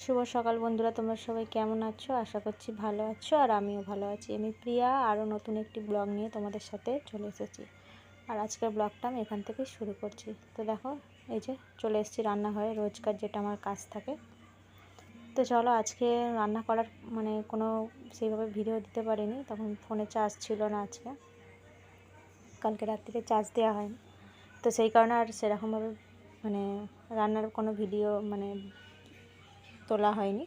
শুভ সকাল বন্ধুরা, তোমরা সবাই কেমন আছো? আশা করছি ভালো আছো আর আমিও ভালো আছি। আমি প্রিয়া, আরও নতুন একটি ব্লগ নিয়ে তোমাদের সাথে চলে এসেছি। আর আজকের ব্লগটা আমি এখান থেকে শুরু করছি। তো দেখো, এই যে চলে এসেছি রান্নাঘরে, রোজকার যেটা আমার কাজ থাকে। তো চলো, আজকে রান্না করার মানে কোনো সেইভাবে ভিডিও দিতে পারিনি। তখন ফোনে চার্জ ছিল না আজকে। কালকে রাত্রিতে চার্জ দেওয়া হয়নি। তো সেই কারণে আর সেরকমভাবে মানে রান্নার কোনো ভিডিও মানে তোলা হয়নি।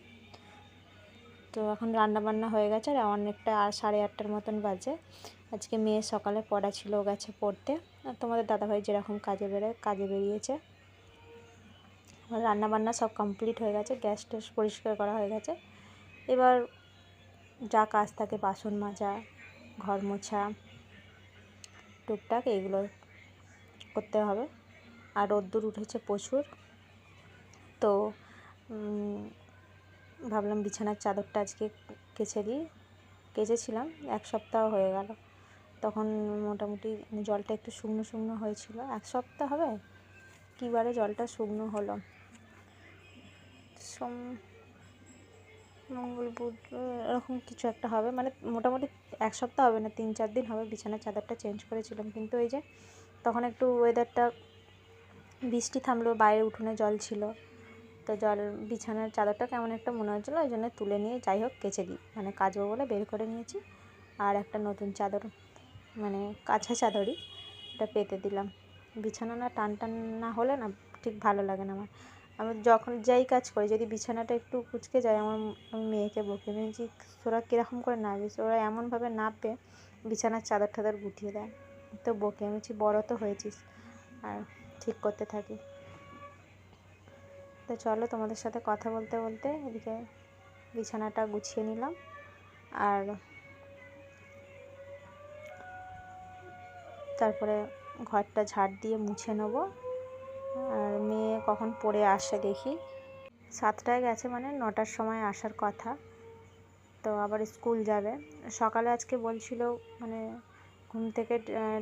তো এখন রান্না বান্না হয়ে গেছে, আর অনেকটা আর সাড়ে আটটার মতন বাজে। আজকে মেয়ে সকালে পড়া ছিল গেছে পড়তে। আর তোমাদের দাদাভাই যেরকম কাজে বেরোয় কাজে বেরিয়েছে। রান্না বান্না সব কমপ্লিট হয়ে গেছে, গ্যাস ট্যাস পরিষ্কার করা হয়ে গেছে। এবার যা কাজ থাকে, বাসন মাজা, ঘর মোছা, টুকটাক এইগুলো করতে হবে। আর রোদ্দুর উঠেছে প্রচুর। তো ভাবলাম বিছানার চাদরটা আজকে কেচে দিই। কেচেছিলাম, এক সপ্তাহ হয়ে গেল। তখন মোটামুটি জলটা একটু শুকনো শুকনো হয়েছিল। এক সপ্তাহ হবে? কী বারে জলটা শুকনো হলো? সোম, মঙ্গল, বুধ, এরকম কিছু একটা হবে। মানে মোটামুটি এক সপ্তাহ হবে না, তিন চার দিন হবে বিছানার চাদরটা চেঞ্জ করেছিলাম। কিন্তু এই যে তখন একটু ওয়েদারটা বৃষ্টি থামলো, বাইরে উঠোনে জল ছিল। তো জল বিছানার চাদরটা কেমন একটা মনে হচ্ছিল ওই জন্য তুলে নিয়ে যাই হোক কেচে দিই। মানে কাচবো বলে বের করে নিয়েছি। আর একটা নতুন চাদর মানে কাছা চাদরই এটা পেতে দিলাম। বিছানা না টান টান না হলে না ঠিক ভালো লাগে না আমার। আমি যখন যাই কাজ করি, যদি বিছানাটা একটু কুচকে যায়, আমার মেয়েকে বকে। নিয়েছি তোরা কীরকম করে নাবিস ওরা এমনভাবে নাববে, বিছানার চাদর টাদর গুটিয়ে দেয়। তো বকে। আমি বড় তো হয়েছিস, আর ঠিক করতে থাকি। তো চলো তোমাদের সাথে কথা বলতে বলতে এদিকে বিছানাটা গুছিয়ে নিলাম। আর তারপরে ঘরটা ঝাড় দিয়ে মুছে নেব। আর মেয়ে কখন পড়ে আসে দেখি। সাতটায় গেছে মানে নটার সময় আসার কথা। তো আবার স্কুল যাবে। সকালে আজকে বলছিল মানে ঘুম থেকে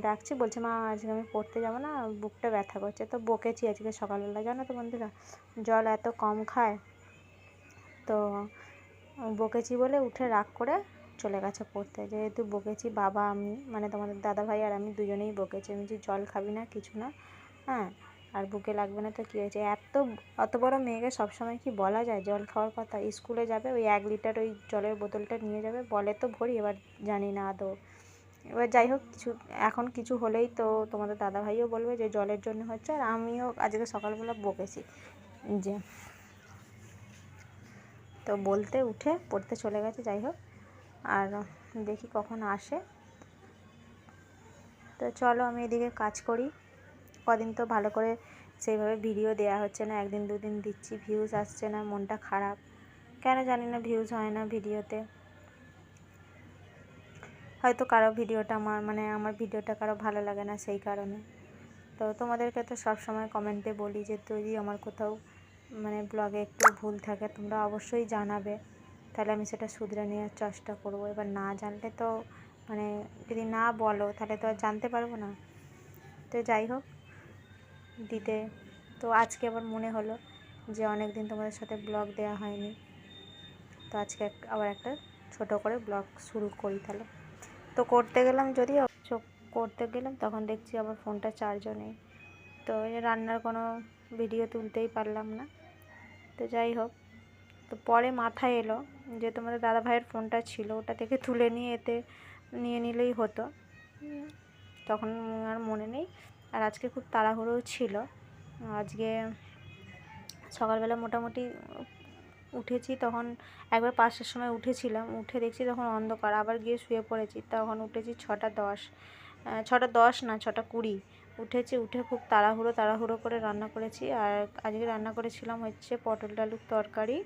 ডাকছি, বলছে, মা, আজকে আমি পড়তে যাব না, বুকটা ব্যথা করছে। তো বকেছি আজকে সকালবেলা। জানো তো বন্ধুরা, জল এত কম খায়। তো বকেছি বলে উঠে রাগ করে চলে গেছে পড়তে। যেহেতু বকেছি বাবা, আমি মানে তোমাদের দাদা ভাই আর আমি দুজনেই বকেছি। আমি যে জল খাবি না, কিছু না হ্যাঁ আর বুকে লাগবে না, তো কী হয়েছে? এত, অত বড় মেয়েকে সবসময় কি বলা যায়? জল খাওয়ার কথা? স্কুলে যাবে, ওই এক লিটার ওই জলের বোতলটা নিয়ে যাবে, বলে তো ভরি, এবার জানি না আদৌ। এবার যাই হোক, কিছু, এখন কিছু হলেই তো তোমাদের দাদাভাইও বলবে যে জলের জন্য হচ্ছে, আর আমিও আজকে সকালবেলা বকেছি। যে তো বলতে উঠে পড়তে চলে গেছে, যাই হোক, আর দেখি কখন আসে। তো চলো আমি এদিকে কাজ করি। কদিন তো ভালো করে সেইভাবে ভিডিও দেওয়া হচ্ছে না, একদিন দুদিন দিচ্ছি ভিউজ আসছে না, মনটা খারাপ। কেন জানি না ভিউজ হয় না ভিডিওতে। হয়তো কারও ভিডিওটা আমার মানে আমার ভিডিওটা কারও ভালো লাগে না সেই কারণে। তো তোমাদেরকে তো সব সময় কমেন্টে বলি যে, যদি আমার কোথাও মানে ব্লগে একটু ভুল থাকে, তোমরা অবশ্যই জানাবে। তাহলে আমি সেটা শুধরে নেওয়ার চেষ্টা করব। এবার না জানলে তো মানে যদি না বলো, তাহলে তো আর জানতে পারব না। তো যাই হোক, দিতে। তো আজকে আবার মনে হলো যে অনেক দিন তোমাদের সাথে ব্লগ দেওয়া হয়নি। তো আজকে আবার একটা ছোট করে ব্লগ শুরু করি তাহলে। তো করতে গেলাম যদি করতে গেলাম, তখন দেখছি আবার ফোনটা চার্জও নেই। তো রান্নার কোনো ভিডিও তুলতেই পারলাম না। তো যাই হোক, তো পরে মাথায় এলো যে তোমাদের দাদা ভাইয়ের ফোনটা ছিল, ওটা থেকে তুলে নিয়ে এতে নিয়ে নিলেই হতো। তখন আর মনে নেই। আর আজকে খুব তাড়াহুড়োও ছিল। আজকে সকালবেলা মোটামুটি উঠেছি তখন একবার পাঁচটার সময় উঠেছিলাম, উঠে দেখছি তখন অন্ধকার, আবার গিয়ে শুয়ে পড়েছি। তখন উঠেছি ছটা দশ ছটা দশ না ছটা কুড়ি। উঠেছি, উঠে খুব তাড়াহুড়ো তাড়াহুড়ো করে রান্না করেছি। আর আজকে রান্না করেছিলাম হচ্ছে পটল আলুর তরকারি,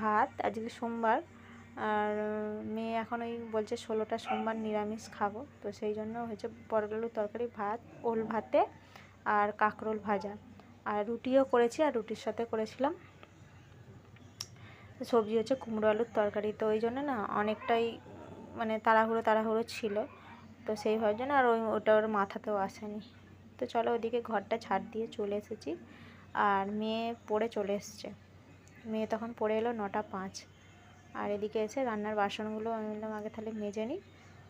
ভাত, আজকে সোমবার। আর মেয়ে এখন ওই বলছে ষোলোটা সোমবার নিরামিষ খাব। তো সেই জন্য হচ্ছে পটল আলুর তরকারি, ভাত, ওল ভাতে আর কাঁকরোল ভাজা। আর রুটিও করেছি, আর রুটির সাথে করেছিলাম সবজি হচ্ছে কুমড়ো আলুর তরকারি। তো ওই জন্য না অনেকটাই মানে তাড়াহুড়ো তাড়াহুড়ো ছিল। তো সেই হওয়ার জন্য আর ওই ওটা ওর মাথাতেও আসেনি। তো চলো ওদিকে ঘরটা ছাড় দিয়ে চলে এসেছি। আর মেয়ে পড়ে চলে এসছে। মেয়ে তখন পড়ে এলো নটা পাঁচ। আর এদিকে এসে রান্নার বাসনগুলো আমি বললাম আগে তাহলে মেজে নিই।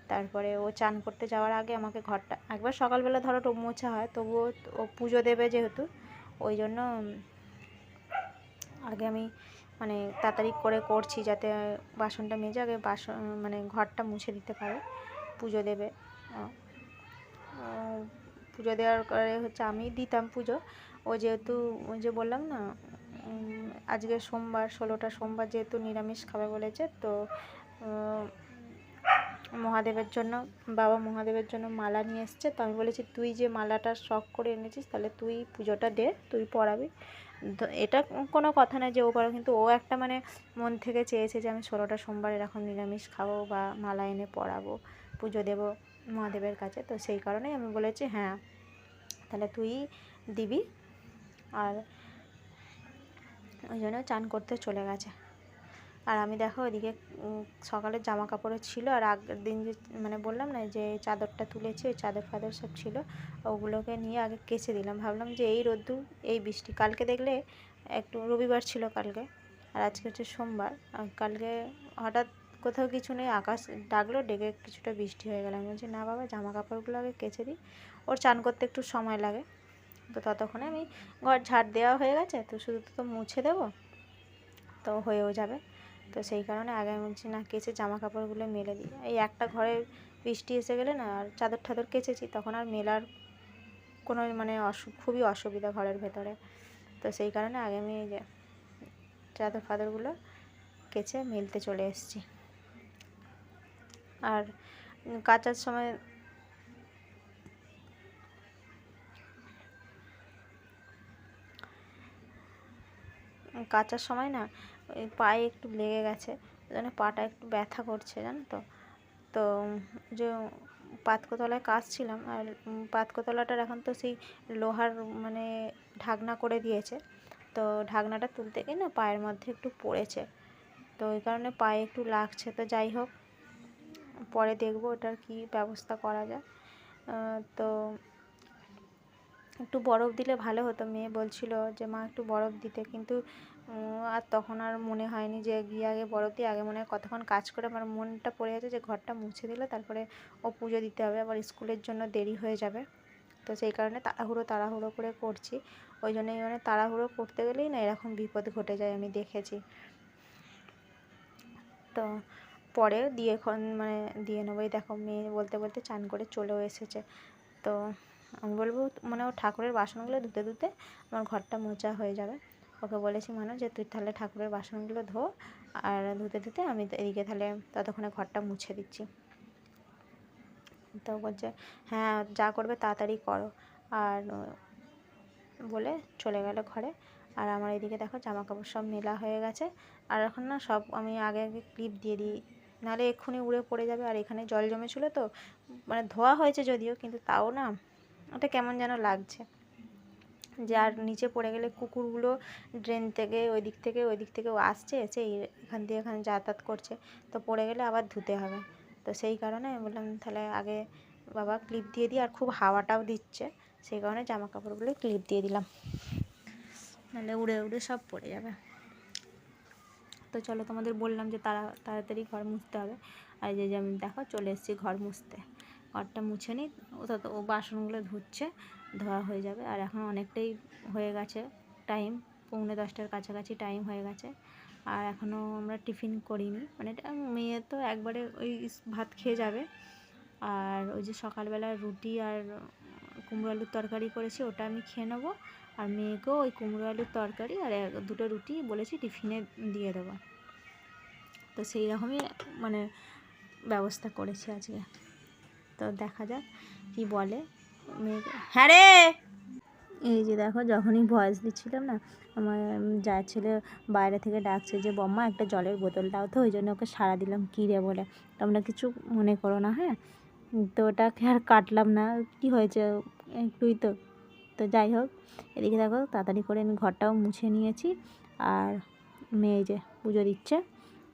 তারপরে ও চান করতে যাওয়ার আগে আমাকে ঘরটা একবার সকালবেলা ধরো টোপ মোছা হয়, তবুও ও পুজো দেবে যেহেতু। ওই জন্য আগে আমি মানে তাড়াতাড়ি করে করছি যাতে বাসনটা মেজে আগে বাসন মানে ঘরটা মুছে দিতে পারে, পুজো দেবে। পুজো দেওয়ার পরে হচ্ছে আমি দিতাম পুজো। ও যেহেতু, ওই যে বললাম না আজকে সোমবার, ষোলোটা সোমবার যেহেতু নিরামিষ খাবে বলেছে, তো মহাদেবের জন্য, বাবা মহাদেবের জন্য মালা নিয়ে এসছে। তো আমি বলেছি, তুই যে মালাটা শখ করে এনেছিস, তাহলে তুই পুজোটা দে, তুই পড়াবি এটা কোনো কথা নয় যে ও পারো কিন্তু ও একটা মানে মন থেকে চেয়েছে যে আমি ষোলোটা সোমবার এরকম নিরামিষ খাব বা মালা এনে পড়াবো, পুজো দেবো মহাদেবের কাছে। তো সেই কারণেই আমি বলেছি হ্যাঁ তাহলে তুই দিবি। আর ওই জন্য চান করতে চলে গেছে। আর আমি দেখো ওইদিকে উম, সকালের জামা কাপড়ও ছিল আর আগের দিন যে মানে বললাম না যে চাদরটা তুলেছি ওই চাদর ফাদর সব ছিল ওগুলোকে নিয়ে আগে কেচে দিলাম। ভাবলাম যে এই রোদ্দুর এই বৃষ্টি কালকে দেখলে একটু রবিবার ছিল কালকে আর আজকে হচ্ছে সোমবার কালকে হঠাৎ কোথাও কিছু নেই আকাশ ডাকলো ডেকে কিছুটা বৃষ্টি হয়ে গেল। আমি বলছি না বাবা জামা কাপড়গুলো আগে কেচে দিই ওর চান করতে একটু সময় লাগে। তো ততক্ষণে আমি ঘর ঝাড় দেওয়া হয়ে গেছে তো শুধু তো মুছে দেবো তো হয়েও যাবে। তো সেই কারণে আগে আমি বলছি, না, কেচে জামা কাপড়গুলো মেলে দিই। এই একটা ঘরে বৃষ্টি এসে গেলে না, আর চাদর টাদর কেচেছি, তখন আর মেলার কোনো মানে অসু, খুবই অসুবিধা ঘরের ভেতরে। তো সেই কারণে আগে আমি যে চাদর ফাদরগুলো কেচে মেলতে চলে এসেছি। আর কাচার সময় কাচার সময় না ওই পায়ে একটু লেগে গেছে জন্য পাটা একটু ব্যথা করছে, জানো তো। তো যে পাতকোতলায় কাচছিলাম, আর পাতকোতলাটার এখন তো সেই লোহার মানে ঢাকনা করে দিয়েছে। তো ঢাকনাটা তুলতে গিয়ে না পায়ের মধ্যে একটু পড়েছে। তো ওই কারণে পায়ে একটু লাগছে, তো যাই হোক, পরে দেখব ওটার কী ব্যবস্থা করা যায়। তো একটু বরফ দিলে ভালো হতো, মেয়ে বলছিল যে, মা, একটু বরফ দিতে। কিন্তু আর তখন আর মনে হয়নি যে গিয়ে আগে বরফ দিয়ে আগে মনে হয় কতক্ষণ কাজ করে আমার মনটা পড়ে আছে যে ঘরটা মুছে দিলে তারপরে ও পুজো দিতে হবে, আবার স্কুলের জন্য দেরি হয়ে যাবে। তো সেই কারণে তাড়াহুড়ো তাড়াহুড়ো করে করছি। ওই জন্যই মানে তাড়াহুড়ো করতে গেলেই না এরকম বিপদ ঘটে যায়, আমি দেখেছি। তো পরে দিয়ে এখন মানে দিয়ে নেবোই দেখো মেয়ে বলতে বলতে চান করে চলেও এসেছে। তো আমি বলব মানে ও ঠাকুরের বাসনগুলো ধুতে ধুতে আমার ঘরটা মোছা হয়ে যাবে। ওকে বলেছি মানুষ যে তুই তাহলে ঠাকুরের বাসনগুলো ধো আর ধুতে ধুতে আমি এদিকে তাহলে ততক্ষণে ঘরটা মুছে দিচ্ছি। তো বলছে হ্যাঁ যা করবে তাড়াতাড়ি করো। আর বলে চলে গেল ঘরে। আর আমার এদিকে দেখো জামা কাপড় সব মেলা হয়ে গেছে। আর এখন না সব আমি আগে আগে ক্লিপ দিয়ে দিই। নাহলে এক্ষুনি উড়ে পড়ে যাবে আর এখানে জল জমেছিলো তো মানে ধোয়া হয়েছে যদিও, কিন্তু তাও না, ওটা কেমন যেন লাগছে। যে আর নিচে পড়ে গেলে কুকুরগুলো ড্রেন থেকে ওই দিক থেকে ওই দিক থেকে আসছে এসে এখান দিয়ে এখানে যাতায়াত করছে। তো পড়ে গেলে আবার ধুতে হবে। তো সেই কারণে আমি বললাম, তাহলে আগে বাবা ক্লিপ দিয়ে দিই আর খুব হাওয়াটাও দিচ্ছে। সেই কারণে জামা কাপড়গুলো ক্লিপ দিয়ে দিলাম। নাহলে উড়ে উড়ে সব পড়ে যাবে। তো চলো তোমাদের বললাম যে তারা তাড়াতাড়ি ঘর মুছতে হবে। আর যে যে আমি দেখো চলে এসেছি ঘর মুছতে। ঘরটা মুছে নিই তত ও বাসনগুলো ধুচ্ছে, ধোয়া হয়ে যাবে। আর এখন অনেকটাই হয়ে গেছে টাইম পৌনে দশটার কাছাকাছি টাইম হয়ে গেছে। আর এখনও আমরা টিফিন করিনি। মানে মেয়ে তো একবারে ওই ভাত খেয়ে যাবে। আর ওই যে সকালবেলা রুটি আর কুমড়ো আলুর তরকারি করেছি, ওটা আমি খেয়ে নেব। আর মেয়েকেও ওই কুমড়ো আলুর তরকারি আর দুটো রুটি বলেছি টিফিনে দিয়ে দেবো। তো সেই রকমই মানে ব্যবস্থা করেছি আজকে। তো দেখা যাক কি বলে। হ্যাঁ রে! এই যে দেখো যখনই ভয়েস দিচ্ছিলাম না আমার যা ছেলে বাইরে থেকে ডাকছে যে বম্মা একটা জলের বোতল দাও তো ওই জন্য ওকে সারা দিলাম কী রে বলে? তোমরা কিছু মনে করো না হ্যাঁ? তো ওটাকে আর কাটলাম না কি হয়েছে একটুই তো। তো যাই হোক এদিকে দেখো তাড়াতাড়ি করে আমি ঘরটাও মুছে নিয়েছি আর মেয়ে যে পুজো দিচ্ছে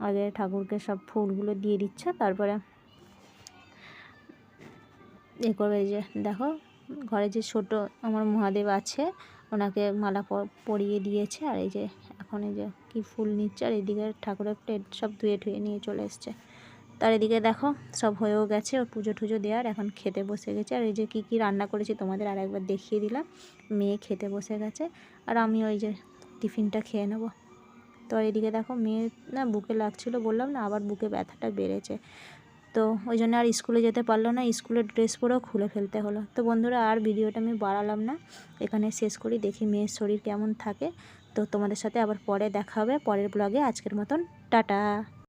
আগে ঠাকুরকে সব ফুলগুলো দিয়ে দিচ্ছে তারপরে এ করবে যে, দেখো, ঘরে যে ছোট আমার মহাদেব আছে, ওনাকে মালা পরিয়ে দিয়েছে, আর এই যে এখন এখন এই যে কী ফুল নিচ্ছে, আর এদিকে ঠাকুরের প্লেট সব ধুয়ে ধুয়ে নিয়ে চলে এসছে। তার এদিকে দেখো, সব হয়েও গেছে, ওর পুজো টুজো দেওয়ার এখন খেতে বসে গেছে, আর এই যে কী কী রান্না করেছি তোমাদের আর একবার দেখিয়ে দিলাম। মেয়ে খেতে বসে গেছে, আর আমি ওই যে টিফিনটা খেয়ে নেব। তো আর এদিকে দেখো, মেয়ে না বুকে লাগছিল, বললাম না, আবার বুকে ব্যথাটা বেড়েছে। তো ওই জন্য আর স্কুলে যেতে পারল না। স্কুলের ড্রেস পরেও খুলে ফেলতে হলো। তো বন্ধুরা, আর ভিডিওটা আমি বাড়ালাম না। এখানে শেষ করি। দেখি মেয়ের শরীর কেমন থাকে। তো তোমাদের সাথে আবার পরে দেখা হবে। পরের ব্লগে আজকের মতন, টাটা।